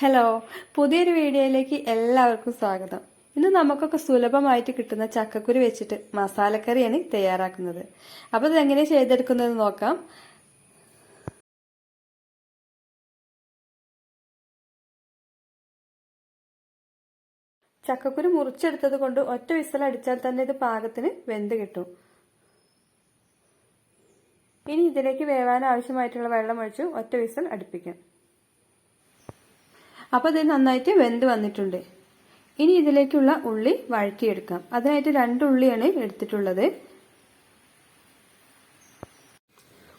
Hello പുതിയൊരു വീഡിയോയിലേക്ക് എല്ലാവർക്കും സ്വാഗതം. ഇന്ന് നമുക്കൊക്കെ സുലഭമായിട്ട് കിട്ടുന്ന ചക്കക്കുരു വെച്ചിട്ട് മസാലക്കറിയാണ് തയ്യാറാക്കുന്നത്. അപ്പോൾ ഇതെങ്ങനെ ചെയ്തെടുക്കുന്നത് നോക്കാം. ചക്കക്കുരു മുറിച്ചെടുത്തത് കൊണ്ട് ഒറ്റ വിസൽ അടിച്ചാൽ തന്നെ ഇത് പാകത്തിന് വെന്ത് കിട്ടും. ഇനി ഇതിലേക്ക് വേവാൻ ആവശ്യമായിട്ടുള്ള വെള്ളം ഒഴിച്ച് ഒറ്റ വിസൽ അടുപ്പിക്കാം. അപ്പോൾ ഇത് നന്നായിട്ട് വെന്ത് വന്നിട്ടുണ്ട്. ഇനി ഇതിലേക്കുള്ള ഉള്ളി വഴക്കിയെടുക്കാം അതിനായിട്ട് രണ്ട് ഉള്ളിയാണ് എടുത്തിട്ടുള്ളത്.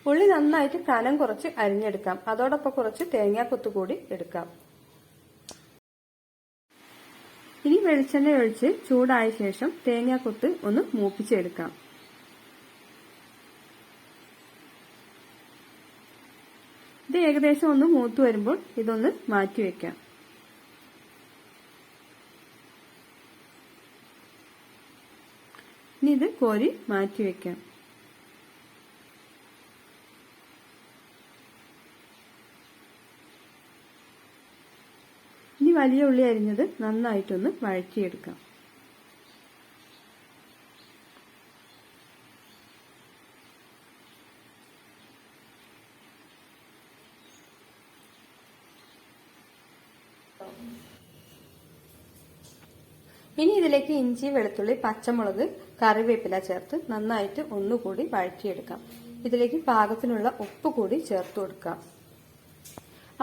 ഉള്ളി നന്നായിട്ട് കനം കുറച്ച് അരിഞ്ഞെടുക്കാം. അതോടൊപ്പം കുറച്ച് തേങ്ങാക്കൊത്ത് കൂടി എടുക്കാം. ഇനി വെളിച്ചെണ്ണ ഒഴിച്ച് ചൂടായ ശേഷം തേങ്ങാക്കൊത്ത് ഒന്ന് മൂപ്പിച്ചെടുക്കാം. ഇത് ഏകദേശം ഒന്ന് മൂത്ത് വരുമ്പോൾ ഇതൊന്ന് മാറ്റി വെക്കാം. ഇനി ഇത് കോരി മാറ്റി വെക്കാം. ഇനി വലിയ ഉള്ളി അരിഞ്ഞത് നന്നായിട്ടൊന്ന് വഴറ്റിയെടുക്കാം. ഇനി ഇതിലേക്ക് ഇഞ്ചി വെളുത്തുള്ളി പച്ചമുളക് കറിവേപ്പില ചേർത്ത് നന്നായിട്ട് ഒന്നുകൂടി വഴറ്റിയെടുക്കാം. ഇതിലേക്ക് പാകത്തിനുള്ള ഉപ്പ് കൂടി ചേർത്ത് കൊടുക്കാം.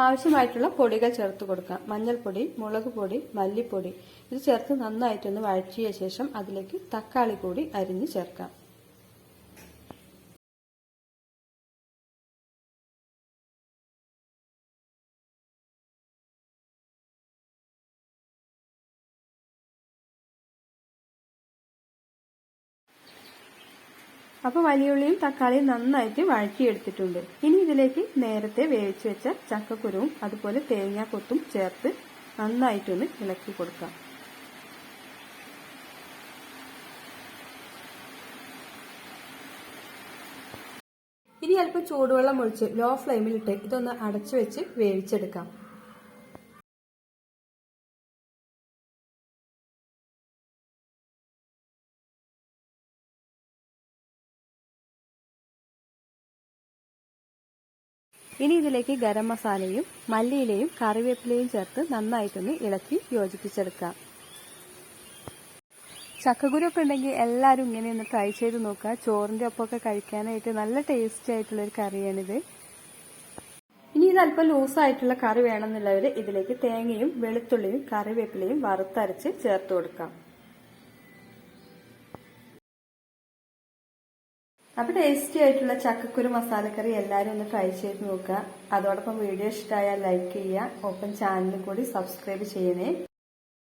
ആവശ്യമായിട്ടുള്ള പൊടികൾ ചേർത്ത് കൊടുക്കാം. മഞ്ഞൾപ്പൊടി മുളക് പൊടി മല്ലിപ്പൊടി. ഇത് ചേർത്ത് നന്നായിട്ടൊന്ന് വഴറ്റിയ ശേഷം അതിലേക്ക് തക്കാളി കൂടി അരിഞ്ഞ് ചേർക്കാം. അപ്പോൾ വലിയുള്ളിയും തക്കാളിയും നന്നായിട്ട് വഴറ്റിയെടുത്തിട്ടുണ്ട്. ഇനി ഇതിലേക്ക് നേരത്തെ വേവിച്ച് വെച്ച ചക്കക്കുരുവും അതുപോലെ തേങ്ങാക്കൊത്തും ചേർത്ത് നന്നായിട്ടൊന്ന് ഇളക്കി കൊടുക്കാം. ഇനി അല്പം ചൂടുവെള്ളം ഒഴിച്ച് ലോ ഫ്ലെയിമിലിട്ട് ഇതൊന്ന് അടച്ചു വെച്ച് വേവിച്ചെടുക്കാം. ഇനി ഇതിലേക്ക് ഗരം മസാലയും മല്ലിയിലയും കറിവേപ്പിലയും ചേർത്ത് നന്നായിട്ടൊന്ന് ഇളക്കി യോജിപ്പിച്ചെടുക്കാം. ചക്കക്കുരൊക്കെ ഉണ്ടെങ്കിൽ എല്ലാവരും ഇങ്ങനെ ഒന്ന് ട്രൈ ചെയ്ത് നോക്കുക. ചോറിന്റെ ഒപ്പമൊക്കെ കഴിക്കാനായിട്ട് നല്ല ടേസ്റ്റി ആയിട്ടുള്ളൊരു കറിയാണിത്. ഇനി ഇത് അല്പം ലൂസായിട്ടുള്ള കറി വേണമെന്നുള്ളവർ ഇതിലേക്ക് തേങ്ങയും വെളുത്തുള്ളിയും കറിവേപ്പിലയും വറുത്തരച്ച് ചേർത്ത് കൊടുക്കാം. അപ്പോൾ ടേസ്റ്റി ആയിട്ടുള്ള ചക്കക്കുരു മസാലക്കറി എല്ലാവരും ഒന്ന് ട്രൈ ചെയ്ത് നോക്കുക. അതോടൊപ്പം വീഡിയോ ഇഷ്ടമായാൽ ലൈക്ക് ചെയ്യുക. ഒപ്പം ചാനലും കൂടി സബ്സ്ക്രൈബ് ചെയ്യണേ.